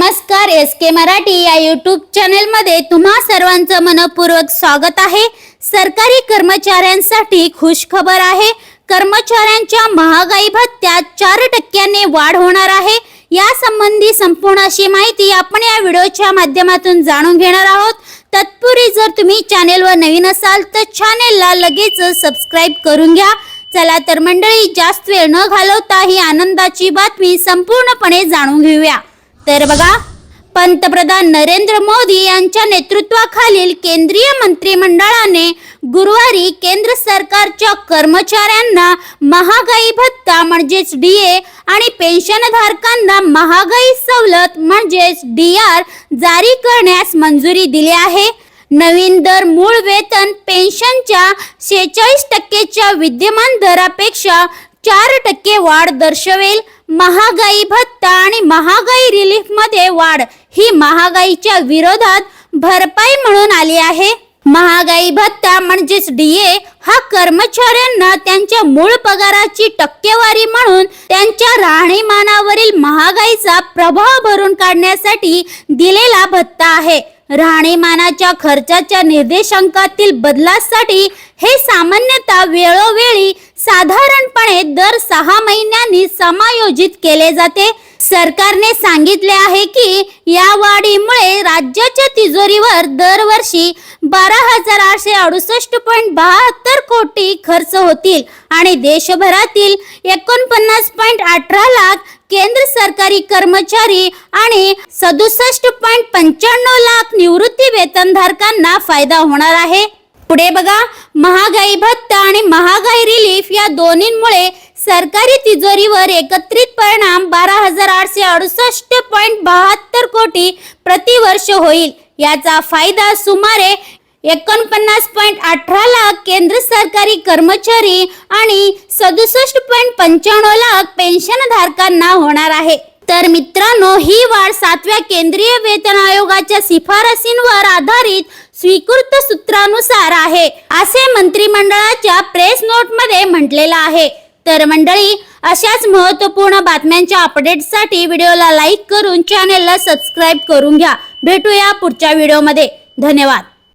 नमस्कार एस के मराठी या यूट्यूब चॅनेलमध्ये तुम्हा सर्वांचं मनपूर्वक स्वागत आहे. सरकारी कर्मचाऱ्यांसाठी खुश खबर आहे. कर्मचाऱ्यांच्या महागाई भत्त्यात चार टक्क्याने वाढ होणार आहे. या संबंधी संपूर्ण अशी माहिती आपण या व्हिडिओच्या माध्यमातून जाणून घेणार आहोत. तत्पूर्वी जर तुम्ही चॅनेलवर नवीन असाल तर चॅनेलला लगेच सबस्क्राईब करून घ्या. चला तर मंडळी जास्त वेळ न घालवता ही आनंदाची बातमी संपूर्णपणे जाणून घेऊया. तर बघा पंतप्रधान नरेंद्र मोदी यांच्या नेतृत्वाखालील केंद्रीय मंत्रिमंडळाने गुरुवारी केंद्र सरकारच्या कर्मचाऱ्यांना महागाई भत्ता म्हणजेच डी ए आणि पेन्शनधारकांना महागाई सवलत म्हणजेच डी आर जारी करण्यास मंजुरी दिली आहे. नवीन दर मूळ वेतन पेन्शनच्या शेहेचाळीस टक्केच्या विद्यमान दरापेक्षा चार टक्के वाढ दर्शवेल. महागाई भत्ता आणि महागाई रिलीफमध्ये वाढ. ही महागाईच्या विरोधात भरपाई म्हणून आली आहे. महागाई भत्ता म्हणजेच डीए हा कर्मचाऱ्यांना त्यांच्या मूळ पगाराची टक्केवारी म्हणून त्यांच्या राहणीमानावरील महागाईचा प्रभाव भरून काढण्यासाठी दिलेला भत्ता आहे. राहणीमानाच्या खर्चाच्या निर्देशांकातील बदलासाठी हे सामान्यतः वेळोवेळी साधारणपणे दर सहा महिन्यांनी समायोजित केले जाते. सरकारने सांगितले आहे की या वाढीमुळे राज्याच्या तिजोरीवर दरवर्षी बारा हजार आठशे अडुसष्ट पॉईंट बहात्तर कोटी खर्च होतील आणि देशभरातील एकोणपन्नास पॉईंट अठरा लाख केंद्र सरकारी कर्मचारी आणि सदुसष्ट पॉईंट पंच्याण्णव लाख निवृत्ती वेतनधारकांना फायदा होणार आहे. पुढे बघा महागाई भत्ता आणि महागाई रिलीफ या दोन्हींमुळे सरकारी तिजोरीवर एकत्रित परिणाम बारा हजार आठशे अडुसष्ट पॉईंट बहात्तर कोटी प्रतिवर्ष होईल. याचा फायदा सुमारे एकोणपन्नास पॉईंट अठरा लाख केंद्र सरकारी कर्मचारी आणि सदुसष्ट पॉईंट पंच्याण्णव लाख पेन्शनधारकांना होणार आहे. तर मित्रांनो ही वाढ सातव्या केंद्रीय वेतन आयोगाच्या शिफारसींवर आधारित स्वीकृत सूत्रानुसार आहे असे मंत्रिमंडळाच्या प्रेस नोटमध्ये म्हटलेलं आहे. तर मंडळी अशाच महत्त्वपूर्ण बातम्यांच्या अपडेटसाठी व्हिडिओला लाईक करून चॅनेलला सबस्क्राईब करून घ्या. भेटूया पुढच्या व्हिडिओमध्ये धन्यवाद.